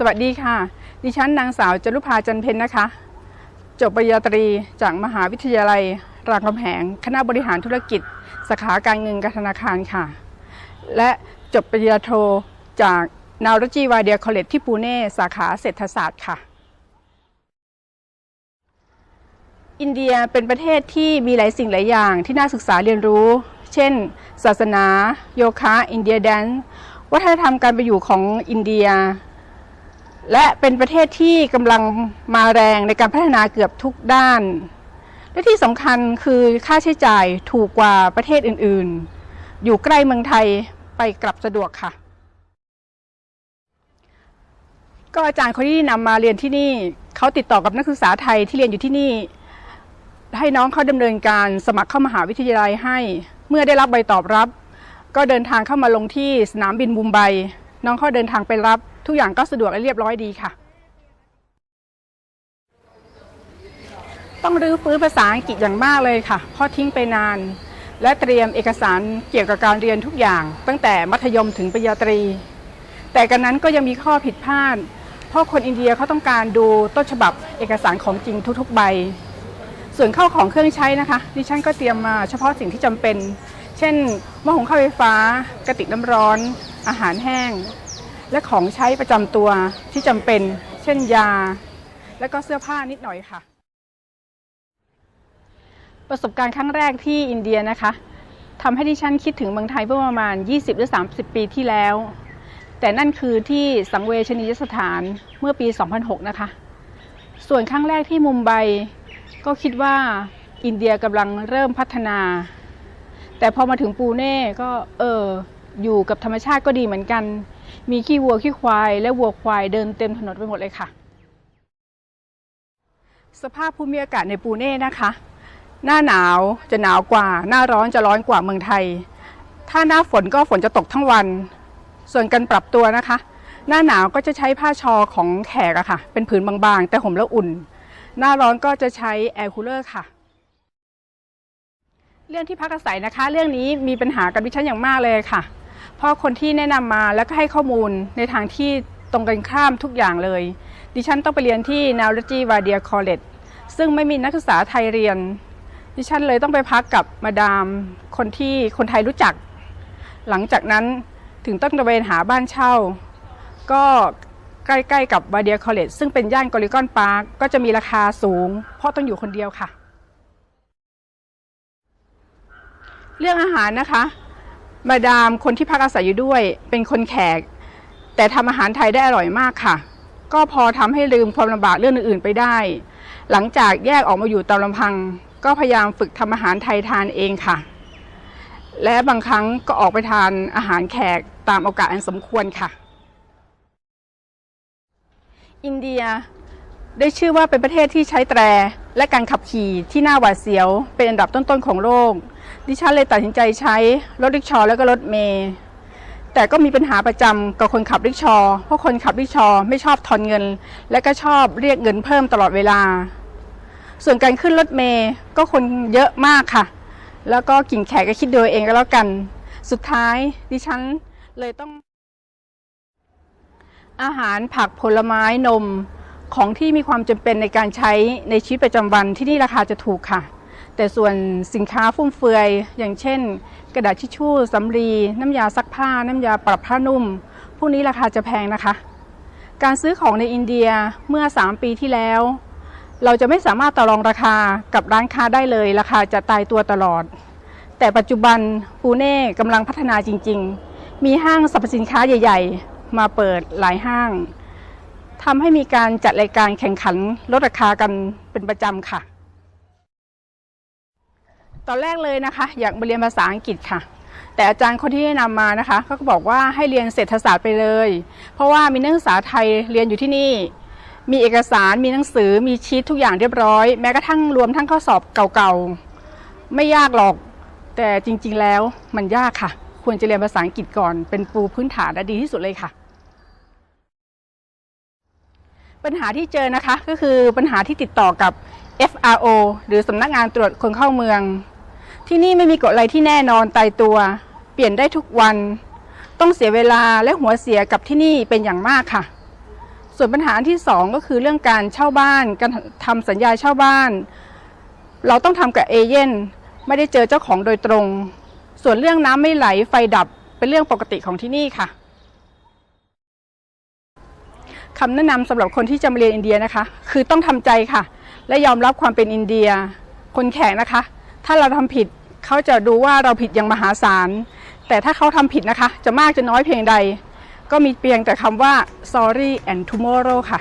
สวัสดีค่ะ ดิฉันนางสาวจรุภาจันเพนนะคะ จบปริญญาตรีจากมหาวิทยาลัยรามคำแหง คณะบริหารธุรกิจ สาขาการเงินการธนาคารค่ะ และจบปริญญาโทจากนาวรจีวาเดียคอลเลจที่ปูเน่สาขาเศรษฐศาสตร์ค่ะ อินเดียเป็นประเทศที่มีหลายสิ่งหลายอย่างที่น่าศึกษาเรียนรู้ เช่น ศาสนา โยคะ อินเดียแดนวัฒนธรรมการไปอยู่ของอินเดีย และเป็นประเทศที่กำลังมาแรงในการพัฒนาเกือบทุกด้าน และที่สำคัญคือค่าใช้จ่ายถูกกว่าประเทศอื่นๆ อยู่ใกล้เมืองไทยไปกลับสะดวกค่ะ ก็อาจารย์คนที่นำมาเรียนที่นี่เขาติดต่อกับนักศึกษาไทยที่เรียนอยู่ที่นี่ ให้น้องเขาดำเนินการสมัครเข้ามหาวิทยาลัยให้ เมื่อได้รับใบตอบรับ ก็เดินทางเข้ามาลงที่สนามบินมุมไบน้องเขาเดินทางไปรับ ทุกอย่างก็สะดวกและเรียบร้อยดีค่ะ ต้องรื้อฟื้นภาษาอังกฤษอย่างมากเลยค่ะเพราะทิ้งไปนาน และเตรียมเอกสารเกี่ยวกับการเรียนทุกอย่าง ตั้งแต่มัธยมถึงปริญญาตรี แต่กันนั้นก็ยังมีข้อผิดพลาด เพราะคนอินเดียเขาต้องการดูต้นฉบับเอกสารของจริงทุกๆใบ ส่วนเข้าของเครื่องใช้นะคะดิฉันก็เตรียมมาเฉพาะสิ่งที่จำเป็น เช่นหม้อหุงข้าวไฟฟ้ากระติกน้ำร้อน อาหารแห้ง และของใช้ประจำตัวที่จำเป็น เช่นยา และก็เสื้อผ้านิดหน่อยค่ะ ประสบการณ์ครั้งแรกที่อินเดียนะคะทำให้ดิฉันคิดถึงเมืองไทยเมื่อประมาณ 20 หรือ 30 ปีที่แล้ว แต่นั่นคือที่สังเวชนียสถานเมื่อปี 2006 นะคะ ส่วนครั้งแรกที่มุมไบก็คิดว่าอินเดียกำลังเริ่มพัฒนา แต่พอมาถึงปูเน่ก็เอออยู่กับธรรมชาติก็ดีเหมือนกัน มีขี้วัวขี้ควาย และวัวควายเดินเต็มถนนไปหมดเลยค่ะ สภาพภูมิอากาศในปูเน่นะคะ หน้าหนาวจะหนาวกว่า หน้าร้อนจะร้อนกว่าเมืองไทย ถ้าหน้าฝนก็ฝนจะตกทั้งวัน ส่วนการปรับตัวนะคะ หน้าหนาวก็จะใช้ผ้าชอของแขกอะค่ะ เป็นผืนบางๆ แต่ห่มแล้วอุ่น หน้าร้อนก็จะใช้แอร์คูลเลอร์ค่ะเรื่องที่พักอาศัยนะคะ เรื่องนี้มีปัญหากับดิฉันอย่างมากเลยค่ะ เพราะคนที่แนะนำมาแล้วก็ให้ข้อมูลในทางที่ตรงกันข้ามทุกอย่างเลย ดิฉันต้องไปเรียนที่นาวรจีวาเดียคอลเลจซึ่งไม่มีนักศึกษาไทยเรียน ดิฉันเลยต้องไปพักกับมาดามคนที่คนไทยรู้จัก หลังจากนั้นถึงต้องตะเวนหาบ้านเช่า ก็ใกล้ๆกับวาเดียคอลเลจซึ่งเป็นย่านกอริกอนพาร์คก็จะมีราคาสูง เพราะต้องอยู่คนเดียวค่ะ เรื่องอาหารนะคะ มาดามคนที่พักอาศัยอยู่ด้วย เป็นคนแขก แต่ทำอาหารไทยได้อร่อยมากค่ะ ก็พอทำให้ลืมความลำบากเรื่องอื่นๆไปได้ หลังจากแยกออกมาอยู่ตามลำพัง ก็พยายามฝึกทำอาหารไทยทานเองค่ะ และบางครั้งก็ออกไปทานอาหารแขกตามโอกาสอันสมควรค่ะ อินเดียได้ชื่อว่าเป็นประเทศที่ใช้แตร และการขับขี่ที่น่าหวาดเสียว เป็นอันดับต้นๆของโลก ดิฉันเลยตัดสินใจใช้รถริกชอแล้วก็รถเมย์แต่ก็มีปัญหาประจำกับคนขับริกชอ เพราะคนขับริกชอไม่ชอบทอนเงิน และก็ชอบเรียกเงินเพิ่มตลอดเวลา ส่วนการขึ้นรถเมย์ก็คนเยอะมากค่ะ แล้วก็กิ่งแขกก็คิดโดูเองก็แล้วกัน สุดท้ายดิฉันเลยต้อง อาหารผักผลไม้นมของที่มีความจำเป็นในการใช้ในชีวิตประจำวันที่นี่ราคาจะถูกค่ะ แต่ส่วนสินค้าฟุ่มเฟือย อย่างเช่น กระดาษทิชชู่สำลีน้ำยาซักผ้า น้ำยาปรับผ้านุ่ม พวกนี้ราคาจะแพงนะคะ การซื้อของในอินเดียเมื่อ 3 ปีที่แล้ว เราจะไม่สามารถต่อรองราคากับร้านค้าได้เลย ราคาจะตายตัวตลอด แต่ปัจจุบันปูเน่กำลังพัฒนาจริง ๆ มีห้างสรรพสินค้าใหญ่ ๆ มาเปิดหลายห้างทำให้มีการจัดรายการแข่งขันลดราคากันเป็นประจำค่ะ ตอนแรกเลยนะคะ อยากเรียนภาษาอังกฤษค่ะ แต่อาจารย์คนที่แนะนำมานะคะเขาก็บอกว่าให้เรียนเศรษฐศาสตร์ไปเลย เพราะว่ามีนักศึกษาไทยเรียนอยู่ที่นี่ มีเอกสารมีหนังสือมีชีททุกอย่างเรียบร้อย แม้กระทั่งรวมทั้งข้อสอบเก่าๆไม่ยากหรอก แต่จริงๆแล้วมันยากค่ะ ควรจะเรียนภาษาอังกฤษก่อนเป็นปูพื้นฐานและดีที่สุดเลยค่ะปัญหาที่เจอนะคะก็คือปัญหาที่ติดต่อกับ FRO หรือสำนักงานตรวจคนเข้าเมือง ที่นี่ไม่มีกฎอะไรที่แน่นอนตายตัว เปลี่ยนได้ทุกวัน ต้องเสียเวลาและหัวเสียกับที่นี่เป็นอย่างมากค่ะ ส่วนปัญหาอันที่สองก็คือเรื่องการเช่าบ้าน การทำสัญญาเช่าบ้าน เราต้องทำกับเอเย่นไม่ได้เจอเจ้าของโดยตรง ส่วนเรื่องน้ำไม่ไหลไฟดับเป็นเรื่องปกติของที่นี่ค่ะคำแนะนำสำหรับคนที่จะมาเรียนอินเดียนะคะ คือต้องทำใจค่ะ และยอมรับความเป็นอินเดีย คนแขกนะคะ ถ้าเราทำผิด เขาจะดูว่าเราผิดอย่างมหาศาล แต่ถ้าเขาทำผิดนะคะ จะมากจะน้อยเพียงใด ก็มีเพียงแต่คำว่า sorry and tomorrow ค่ะ